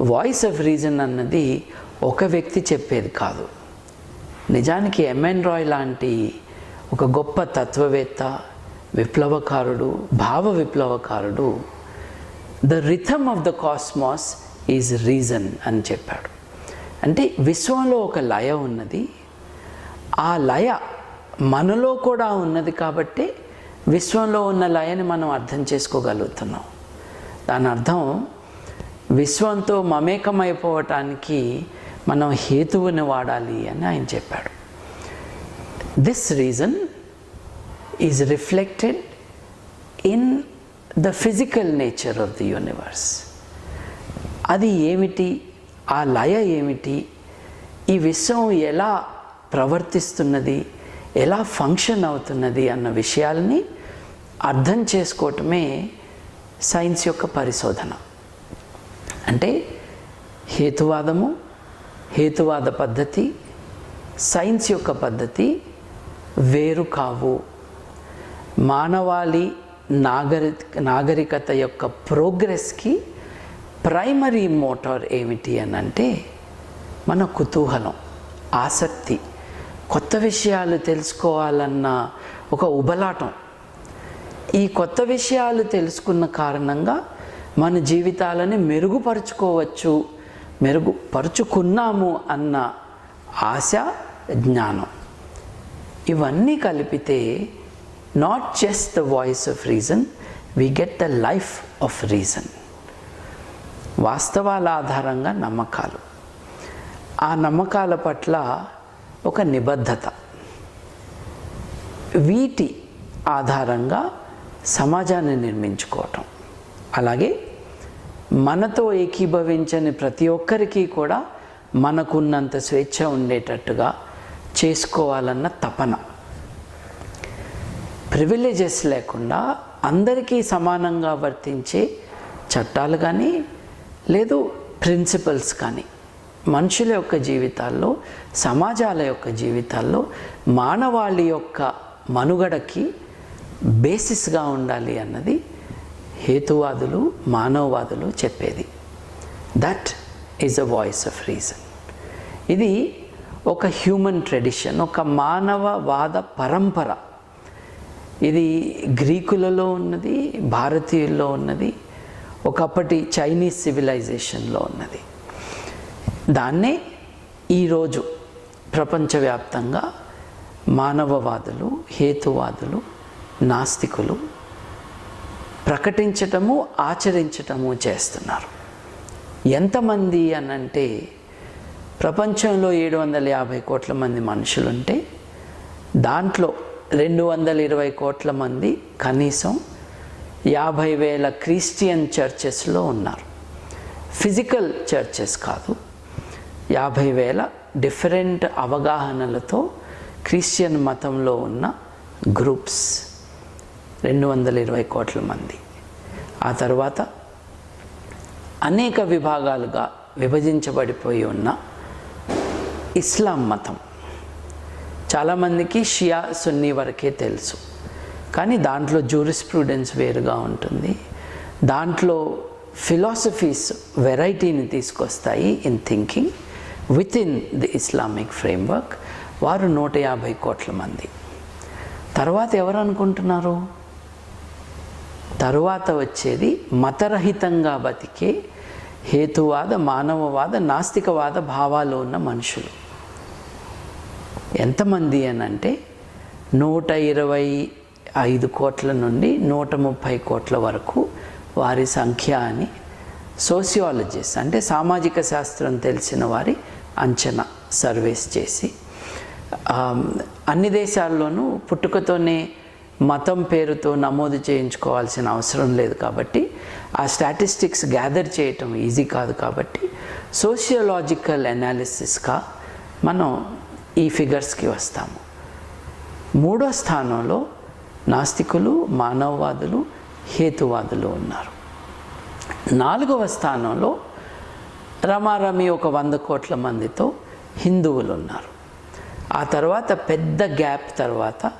Voice of reason అన్నది ఒక వ్యక్తి చెప్పేది కాదు. నిజానికి ఎంఎన్ రాయ్ లాంటి ఒక గొప్ప తత్వవేత్త విప్లవకారుడు భావ విప్లవకారుడు the rhythm of the cosmos is reason అని చెప్పాడు. అంటే విశ్వంలో ఒక లయ ఉన్నది. ఆ లయ మనలో కూడా ఉన్నది కాబట్టి విశ్వంలో ఉన్న లయని మనం అర్థం చేసుకోగలుగుతున్నాం. దాని అర్థం విశ్వంతో మమేకమైపోవటానికి మనం హేతువుని వాడాలి అని ఆయన చెప్పాడు. This reason is reflected in the physical nature of the universe అది ఏమిటి? ఆ లయ ఏమిటి? ఈ విశ్వం ఎలా ప్రవర్తిస్తున్నది? ఎలా ఫంక్షన్ అవుతున్నది అన్న విషయాల్ని అర్థం చేసుకోవటమే సైన్స్ యొక్క పరిశోధన. అంటే హేతువాదము హేతువాద పద్ధతి సైన్స్ యొక్క పద్ధతి వేరు కావు. మానవాళి నాగరి నాగరికత యొక్క ప్రోగ్రెస్కి ప్రైమరీ మోటార్ ఏమిటి అని అంటే మన కుతూహలం ఆసక్తి. కొత్త విషయాలు తెలుసుకోవాలన్న ఒక ఉబలాటం. ఈ కొత్త విషయాలు తెలుసుకున్న కారణంగా మన జీవితాలని మెరుగుపరుచుకోవచ్చు మెరుగుపరుచుకున్నాము అన్న ఆశ జ్ఞానం. ఇవన్నీ కలిపితే not just the voice of reason we get the life of reason వాస్తవాల ఆధారంగా నమ్మకాలు. ఆ నమ్మకాల పట్ల ఒక నిబద్ధత. వీటి ఆధారంగా సమాజాన్ని నిర్మించుకోవటం. అలాగే మనతో ఏకీభవించని ప్రతి ఒక్కరికి కూడా మనకున్నంత స్వేచ్ఛ ఉండేటట్టుగా చేసుకోవాలన్న తపన. ప్రివిలేజెస్ లేకుండా అందరికీ సమానంగా వర్తించే చట్టాలు కానీ లేదు ప్రిన్సిపల్స్ కానీ మనుషుల యొక్క జీవితాల్లో సమాజాల యొక్క జీవితాల్లో మానవాళి యొక్క మనుగడకి బేసిస్గా ఉండాలి అన్నది హేతువాదులు మానవవాదులు చెప్పేది. That is a voice of reason ఇది ఒక హ్యూమన్ ట్రెడిషన్ ఒక మానవవాద పరంపర. ఇది గ్రీకులలో ఉన్నది భారతీయుల్లో ఉన్నది ఒకప్పటి చైనీస్ సివిలైజేషన్లో ఉన్నది. దాన్నే ఈరోజు ప్రపంచవ్యాప్తంగా మానవవాదులు హేతువాదులు నాస్తికులు ప్రకటించటము ఆచరించటము చేస్తున్నారు. ఎంతమంది అనంటే ప్రపంచంలో ఏడు వందల యాభై కోట్ల మంది మనుషులుంటే దాంట్లో రెండు వందల ఇరవై కోట్ల మంది కనీసం యాభై వేల క్రిస్టియన్ చర్చెస్లో ఉన్నారు. ఫిజికల్ చర్చెస్ కాదు. యాభై వేల డిఫరెంట్ అవగాహనలతో క్రిస్టియన్ మతంలో ఉన్న గ్రూప్స్. రెండు వందల ఇరవై కోట్ల మంది. ఆ తర్వాత అనేక విభాగాలుగా విభజించబడిపోయి ఉన్న ఇస్లాం మతం. చాలామందికి షియా సున్నీ వరకే తెలుసు. కానీ దాంట్లో జూరిస్ప్రూడెన్స్ వేరుగా ఉంటుంది. దాంట్లో ఫిలాసఫీస్ వెరైటీని తీసుకొస్తాయి in thinking with in the Islamic framework వారు నూట యాభై కోట్ల మంది. తర్వాత ఎవరు అనుకుంటున్నారు? తరువాత వచ్చేది మతరహితంగా బతికే హేతువాద మానవవాద నాస్తికవాద భావాలు ఉన్న మనుషులు. ఎంతమంది అని అంటే నూట ఇరవై ఐదు కోట్ల నుండి నూట ముప్పై కోట్ల వరకు వారి సంఖ్య అని సోషియాలజిస్ట్ అంటే సామాజిక శాస్త్రం తెలిసిన వారి అంచనా సర్వేస్ చేసి అన్ని దేశాల్లోనూ పుట్టుకతోనే మతం పేరుతో నమోదు చేయించుకోవాల్సిన అవసరం లేదు కాబట్టి ఆ స్టాటిస్టిక్స్ గ్యాదర్ చేయటం ఈజీ కాదు కాబట్టి సోషియోలాజికల్ అనాలిసిస్గా మనం ఈ ఫిగర్స్కి వస్తాము. మూడో స్థానంలో నాస్తికులు మానవవాదులు హేతువాదులు ఉన్నారు. నాలుగవ స్థానంలో రమారమి ఒక వంద కోట్ల మందితో హిందువులు ఉన్నారు. ఆ తర్వాత పెద్ద గ్యాప్ తర్వాత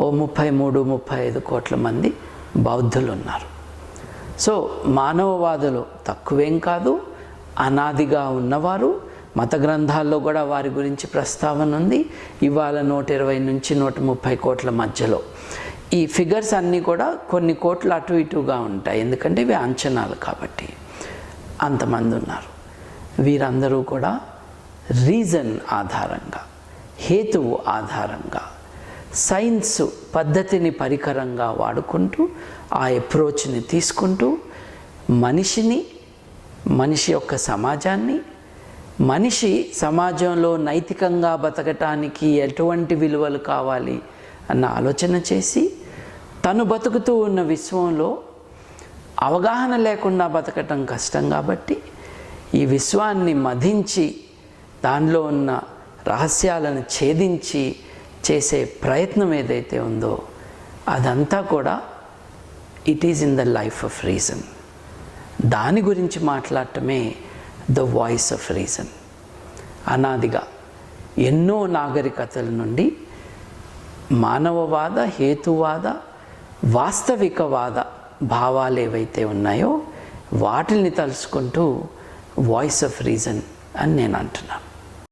ఓ ముప్పై మూడు ముప్పై ఐదు కోట్ల మంది బౌద్ధులు ఉన్నారు సో మానవవాదులు తక్కువేం కాదు అనాదిగా ఉన్నవారు మత గ్రంథాల్లో కూడా వారి గురించి ప్రస్తావన ఉంది. ఇవాళ నూట ఇరవై నుంచి నూట ముప్పై కోట్ల మధ్యలో. ఈ ఫిగర్స్ అన్నీ కూడా కొన్ని కోట్లు అటు ఇటుగా ఉంటాయి. ఎందుకంటే ఇవి అంచనాలు కాబట్టి అంతమంది ఉన్నారు. వీరందరూ కూడా రీజన్ ఆధారంగా హేతువు ఆధారంగా సైన్స్ పద్ధతిని పరికరంగా వాడుకుంటూ ఆ అప్రోచ్ని తీసుకుంటూ మనిషిని మనిషి యొక్క సమాజాన్ని మనిషి సమాజంలో నైతికంగా బతకటానికి ఎటువంటి విలువలు కావాలి అన్న ఆలోచన చేసి తను బతుకుతూ ఉన్న విశ్వంలో అవగాహన లేకుండా బతకటం కష్టం కాబట్టి ఈ విశ్వాన్ని మధించి దానిలో ఉన్న రహస్యాలను ఛేదించి చేసే ప్రయత్నం ఏదైతే ఉందో అదంతా కూడా it is in the life of reason దాని గురించి మాట్లాడటమే ద వాయిస్ ఆఫ్ రీజన్ అనాదిగా ఎన్నో నాగరికతల నుండి మానవవాద హేతువాద వాస్తవికవాద భావాలు ఏవైతే ఉన్నాయో వాటిని తలుచుకుంటూ వాయిస్ ఆఫ్ రీజన్ అని నేను అంటున్నాను.